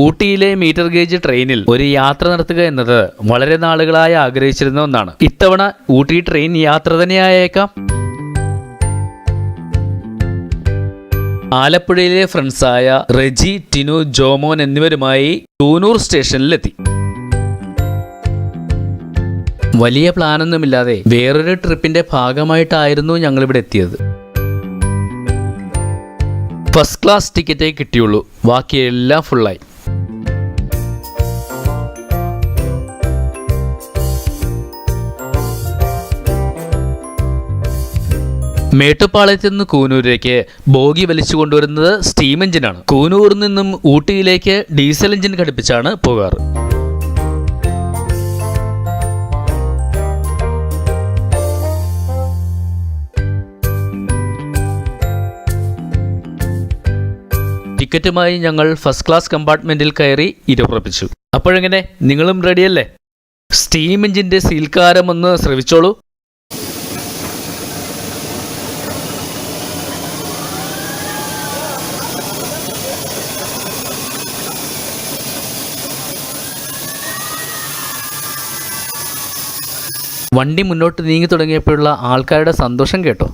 ഊട്ടിയിലെ metre gauge ട്രെയിനിൽ ഒരു യാത്ര നടത്തുക എന്നത് വളരെ നാളുകളായി ആഗ്രഹിച്ചിരുന്ന ഒന്നാണ്. ഇത്തവണ ഊട്ടി ട്രെയിൻ യാത്ര തന്നെയായേക്കാം ആലപ്പുഴയിലെ ഫ്രണ്ട്സായ റെജി ടിനു ജോമോൻ എന്നിവരുമായി തൂനൂർ സ്റ്റേഷനിലെത്തി. വലിയ പ്ലാനൊന്നുമില്ലാതെ വേറൊരു ട്രിപ്പിന്റെ ഭാഗമായിട്ടായിരുന്നു ഞങ്ങളിവിടെ എത്തിയത്. ഫസ്റ്റ് ക്ലാസ് ടിക്കറ്റേ കിട്ടിയുള്ളൂ. ബാക്കിയെല്ലാം ഫുള്ളായി മേട്ടുപ്പാളയത്ത് നിന്ന് കൂനൂരിലേക്ക് ബോഗി വലിച്ചു കൊണ്ടുവരുന്നത് സ്റ്റീം എഞ്ചിനാണ്. കൂനൂരിൽ നിന്നും ഊട്ടിയിലേക്ക് ഡീസൽ എഞ്ചിൻ ഘടിപ്പിച്ചാണ് പോകാറ്. ടിക്കറ്റുമായി ഞങ്ങൾ ഫസ്റ്റ് ക്ലാസ് കമ്പാർട്ട്മെന്റിൽ കയറി ഇരുറപ്പിച്ചു അപ്പോഴെങ്ങനെ? നിങ്ങളും റെഡിയല്ലേ? സ്റ്റീം എഞ്ചിന്റെ സീൽക്കാരം ഒന്ന് ശ്രവിച്ചോളൂ. വണ്ടി മുന്നോട്ട് നീങ്ങി തുടങ്ങിയപ്പോഴുള്ള ആൾക്കാരുടെ സന്തോഷം കേട്ടോ.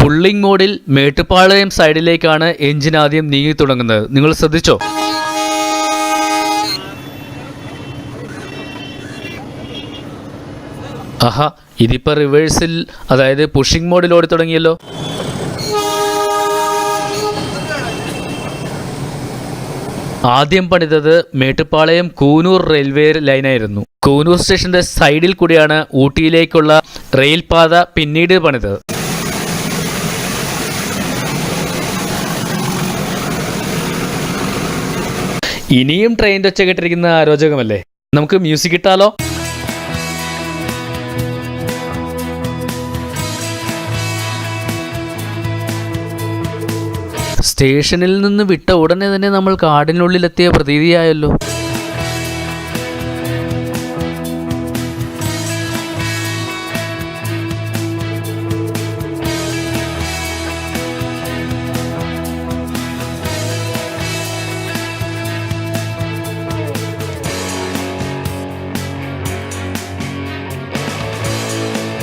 പുള്ളിംഗ് മോഡിൽ മേട്ടുപ്പാളയം സൈഡിലേക്കാണ് എഞ്ചിൻ ആദ്യം നീങ്ങി തുടങ്ങുന്നത്. നിങ്ങൾ ശ്രദ്ധിച്ചോ? ആഹാ ഇതിപ്പോ റിവേഴ്സിൽ അതായത് പുഷിംഗ് മോഡിൽ ഓടി തുടങ്ങിയല്ലോ ആദ്യം പണിതത് മേട്ടുപ്പാളയം കൂനൂർ റെയിൽവേ ലൈനായിരുന്നു. കൂനൂർ സ്റ്റേഷന്റെ സൈഡിൽ കൂടിയാണ് ഊട്ടിയിലേക്കുള്ള റെയിൽപാത പിന്നീട് പണിതത്. ഇനിയും ട്രെയിന്റെ ഒച്ച കേട്ടിരിക്കുന്ന അരോചകമല്ലേ നമുക്ക് മ്യൂസിക് ഇട്ടാലോ? സ്റ്റേഷനിൽ നിന്ന് വിട്ട ഉടനെ തന്നെ നമ്മൾ കാടിനുള്ളിലെത്തിയ പ്രതീതിയായല്ലോ.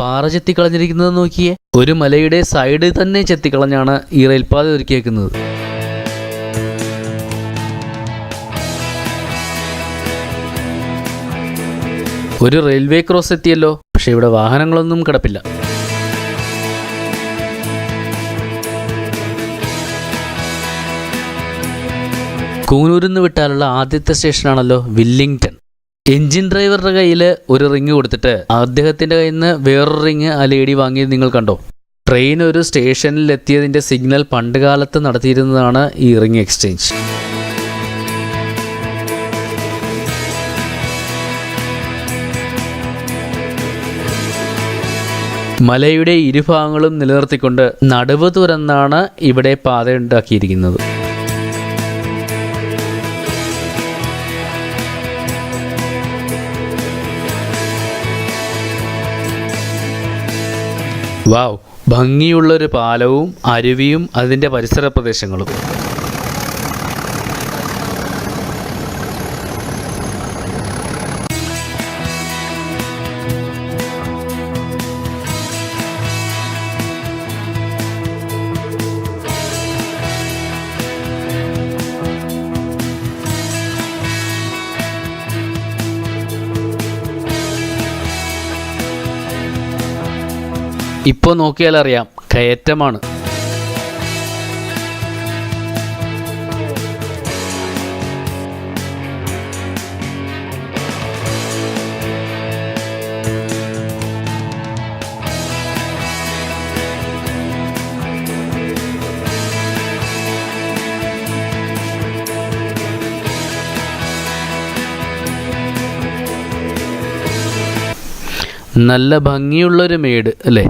പാറ ചെത്തിക്കളഞ്ഞിരിക്കുന്നത് നോക്കിയേ. ഒരു മലയുടെ സൈഡ് തന്നെ ചെത്തിക്കളഞ്ഞാണ് ഈ റെയിൽപാത ഒരുക്കിയേക്കുന്നത്. ഒരു റെയിൽവേ ക്രോസ് എത്തിയല്ലോ പക്ഷെ ഇവിടെ വാഹനങ്ങളൊന്നും കിടപ്പില്ല. കൂനൂരിൽ നിന്ന് വിട്ടാലുള്ള ആദ്യത്തെ സ്റ്റേഷനാണല്ലോ വില്ലിംഗ്ടൺ. എഞ്ചിൻ ഡ്രൈവറുടെ കയ്യിൽ ഒരു റിങ് കൊടുത്തിട്ട് അദ്ദേഹത്തിന്റെ കയ്യിൽ നിന്ന് വേറൊരു റിങ് ആ ലേഡി വാങ്ങിയത് നിങ്ങൾ കണ്ടോ? ട്രെയിൻ ഒരു സ്റ്റേഷനിൽ എത്തിയതിന്റെ സിഗ്നൽ പണ്ട് കാലത്ത് നടത്തിയിരുന്നതാണ് ഈ റിങ് എക്സ്ചേഞ്ച്. മലയുടെ ഇരുഭാഗങ്ങളും നിലനിർത്തിക്കൊണ്ട് നടുവ് തുരന്നാണ് ഇവിടെ പാത വാവ് ഭംഗിയുള്ളൊരു പാലവും അരുവിയും അതിന്റെ പരിസര പ്രദേശങ്ങളും ഇപ്പോൾ നോക്കിയാൽ അറിയാം കയറ്റമാണ്. നല്ല ഭംഗിയുള്ളൊരു മേട് അല്ലേ?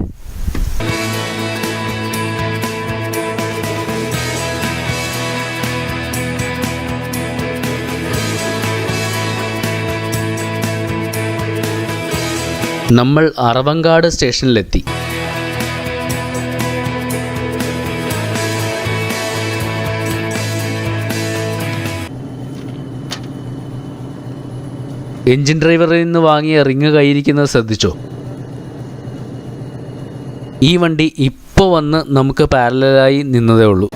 നമ്മൾ അറവങ്കാട് സ്റ്റേഷനിലെത്തി. എഞ്ചിൻ ഡ്രൈവറിൽ നിന്ന് വാങ്ങിയ റിങ് കയ്യിരിക്കുന്നത് ശ്രദ്ധിച്ചോ? ഈ വണ്ടി ഇപ്പോൾ വന്ന് നമുക്ക് പാരലായി നിന്നതേ ഉള്ളൂ.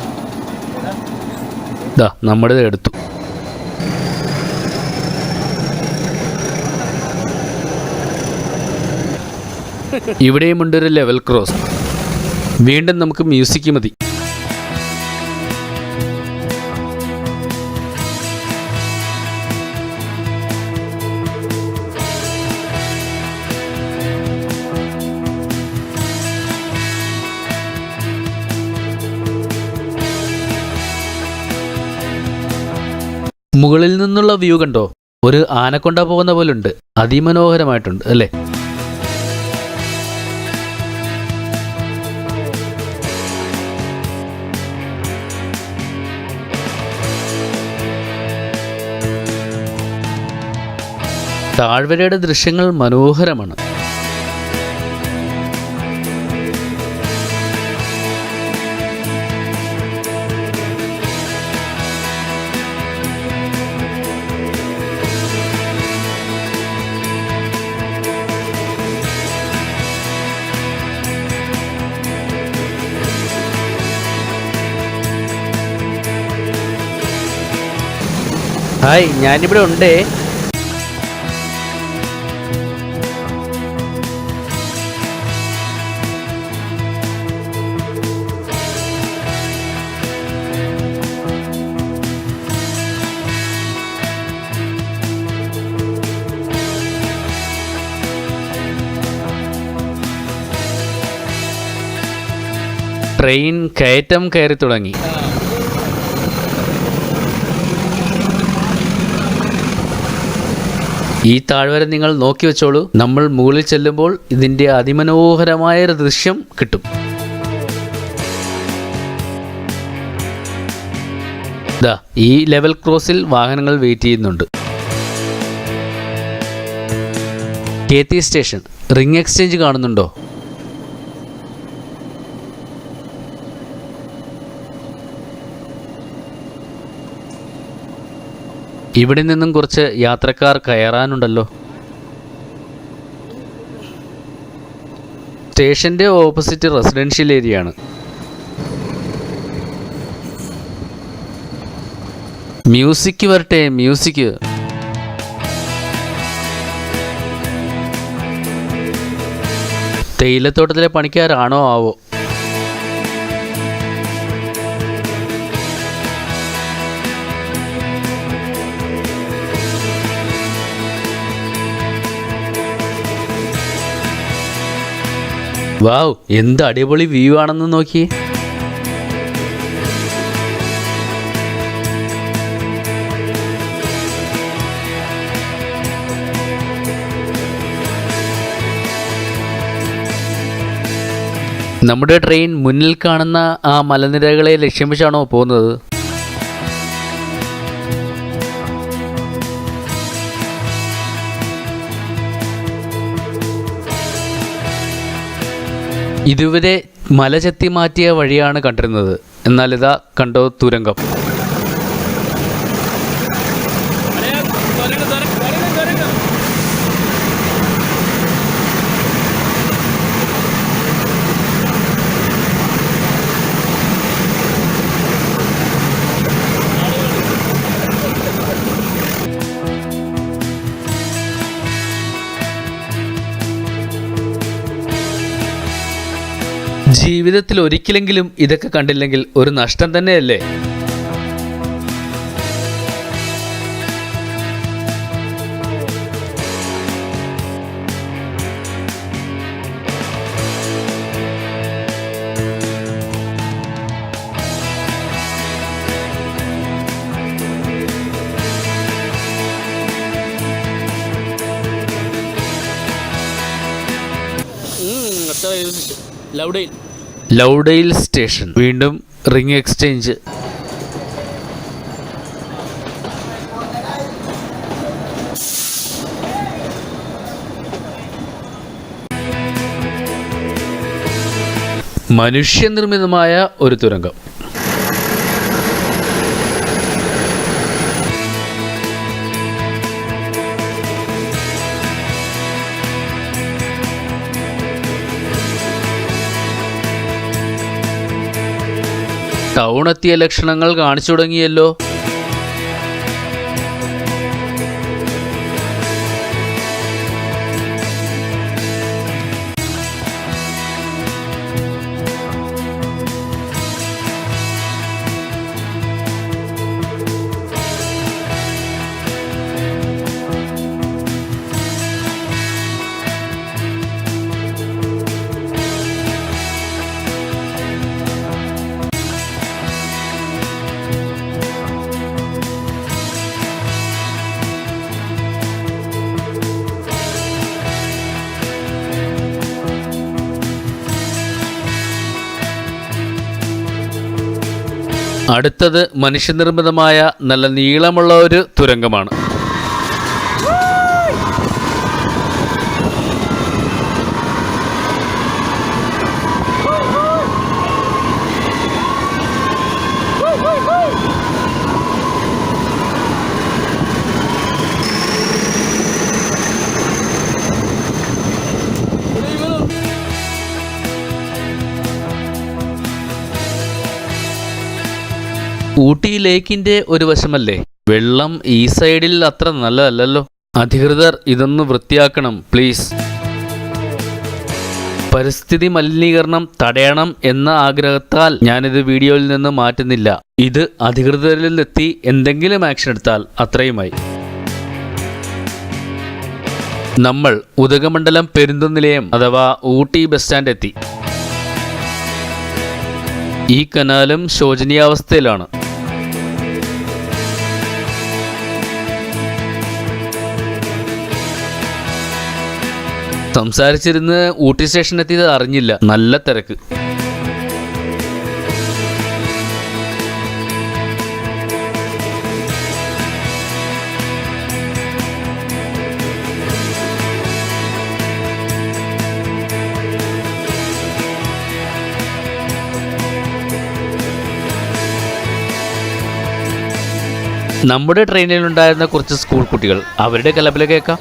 ദാ നമ്മുടേത് എടുത്തു. ഇവിടെയും ഉണ്ട് ഒരു ലെവൽ ക്രോസ്. വീണ്ടും നമുക്ക് മ്യൂസിക് മതി. മുകളിൽ നിന്നുള്ള വ്യൂ കണ്ടോ? ഒരു ആനക്കൊണ്ട പോകുന്ന പോലുണ്ട് അതിമനോഹരമായിട്ടുണ്ട് അല്ലേ? താഴ്വരയുടെ ദൃശ്യങ്ങൾ മനോഹരമാണ്. ഹായ് ഞാനിവിടെ ഉണ്ടേ. ട്രെയിൻ കയറ്റം കയറി തുടങ്ങി. ഈ താഴ്വര നിങ്ങൾ നോക്കി വെച്ചോളൂ. നമ്മൾ മുകളിൽ ചെല്ലുമ്പോൾ ഇതിന്റെ അതിമനോഹരമായ ഒരു ദൃശ്യം കിട്ടും. ഈ ലെവൽ ക്രോസിൽ വാഹനങ്ങൾ വെയിറ്റ് ചെയ്യുന്നുണ്ട്. കേത്തി സ്റ്റേഷൻ റിംഗ് എക്സ്ചേഞ്ച് കാണുന്നുണ്ടോ? ഇവിടെ നിന്നും കുറച്ച് യാത്രക്കാർ കയറാനുണ്ടല്ലോ. സ്റ്റേഷന്റെ ഓപ്പോസിറ്റ് റെസിഡൻഷ്യൽ ഏരിയ ആണ് മ്യൂസിക് വരട്ടെ മ്യൂസിക്. തേയിലത്തോട്ടത്തിലെ പണിക്കാരാണോ ആവോ? വാവ് എന്ത് അടിപൊളി വ്യൂ ആണെന്ന് നോക്കി. നമ്മുടെ ട്രെയിൻ മുന്നിൽ കാണുന്ന ആ മലനിരകളെ ലക്ഷ്യം വെച്ചാണോ പോകുന്നത്? ഇതുവരെ മല ചെത്തി മാറ്റിയ വഴിയാണ് കണ്ടിരുന്നത്. എന്നാൽ ഇതാ കണ്ടോ തുരങ്കം. ജീവിതത്തിൽ ഒരിക്കലെങ്കിലും ഇതൊക്കെ കണ്ടില്ലെങ്കിൽ ഒരു നഷ്ടം തന്നെയല്ലേ? ലൗഡെയിൽ സ്റ്റേഷൻ. വീണ്ടും റിംഗ് എക്സ്ചേഞ്ച്. മനുഷ്യനിർമ്മിതമായ ഒരു തുരങ്കം. ടൗൺ എത്തിയ ലക്ഷണങ്ങൾ കാണിച്ചു തുടങ്ങിയല്ലോ അടുത്തത് മനുഷ്യനിർമ്മിതമായ നല്ല നീളമുള്ള ഒരു തുരങ്കമാണ്. ഊട്ടി ലേക്കിന്റെ ഒരു വശമല്ലേ? വെള്ളം ഈ സൈഡിൽ അത്ര നല്ലതല്ലല്ലോ. അധികൃതർ ഇതൊന്ന് വൃത്തിയാക്കണം പ്ലീസ്. പരിസ്ഥിതി മലിനീകരണം തടയണം എന്ന ആഗ്രഹത്താൽ ഞാനിത് വീഡിയോയിൽ നിന്ന് മാറ്റുന്നില്ല. ഇത് അധികൃതരിലെത്തി എന്തെങ്കിലും ആക്ഷൻ എടുത്താൽ അത്രയുമായി. നമ്മൾ ഉദകമണ്ഡലം പെരുന്തനിലയം അഥവാ ഊട്ടി ബസ് സ്റ്റാൻഡ് എത്തി. ഈ കനാലും ശോചനീയാവസ്ഥയിലാണ്. സംസാരിച്ചിരുന്ന് ഊട്ടി സ്റ്റേഷൻ എത്തിയത് അറിഞ്ഞില്ല. നല്ല തിരക്ക്. നമ്മുടെ ട്രെയിനിലുണ്ടായിരുന്ന കുറച്ച് സ്കൂൾ കുട്ടികൾ അവരുടെ കലബില കേൾക്കാം.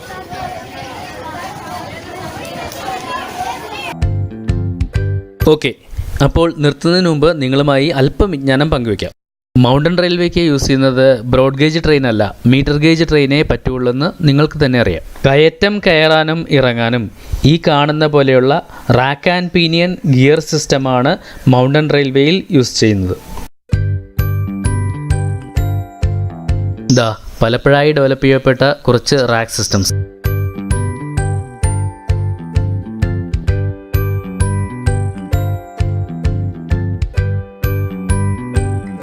ഓക്കെ. അപ്പോൾ നിർത്തുന്നതിന് മുമ്പ് നിങ്ങളുമായി അല്പം വിജ്ഞാനം പങ്കുവയ്ക്കാം. മൗണ്ടൻ റെയിൽവേക്ക് യൂസ് ചെയ്യുന്നത് ബ്രോഡ് ഗേജ് ട്രെയിൻ അല്ല മീറ്റർ ഗേജ് ട്രെയിനേ പറ്റുള്ളൂ നിങ്ങൾക്ക് തന്നെ അറിയാം. കയറ്റം കയറാനും ഇറങ്ങാനും ഈ കാണുന്ന പോലെയുള്ള റാക്ക് ആൻഡ് പീനിയൻ ഗിയർ സിസ്റ്റമാണ് മൗണ്ടൻ റെയിൽവേയിൽ യൂസ് ചെയ്യുന്നത്. ദാ പലപ്പോഴായി ഡെവലപ്പ് ചെയ്യപ്പെട്ട കുറച്ച് റാക്ക് സിസ്റ്റംസ്.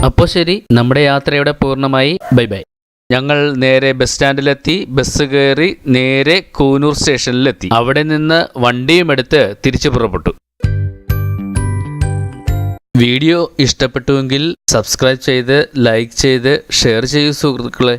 അപ്പോൾ ശരി നമ്മുടെ യാത്രയുടെ പൂർണമായി ബൈ ബൈ. ഞങ്ങൾ നേരെ ബസ് സ്റ്റാൻഡിലെത്തി ബസ് കയറി നേരെ കൂനൂർ സ്റ്റേഷനിലെത്തി. അവിടെ നിന്ന് വണ്ടിയും എടുത്ത് തിരിച്ചു പുറപ്പെട്ടു. വീഡിയോ ഇഷ്ടപ്പെട്ടുവെങ്കിൽ സബ്സ്ക്രൈബ് ചെയ്ത് ലൈക്ക് ചെയ്ത് ഷെയർ ചെയ്യൂ സുഹൃത്തുക്കളെ.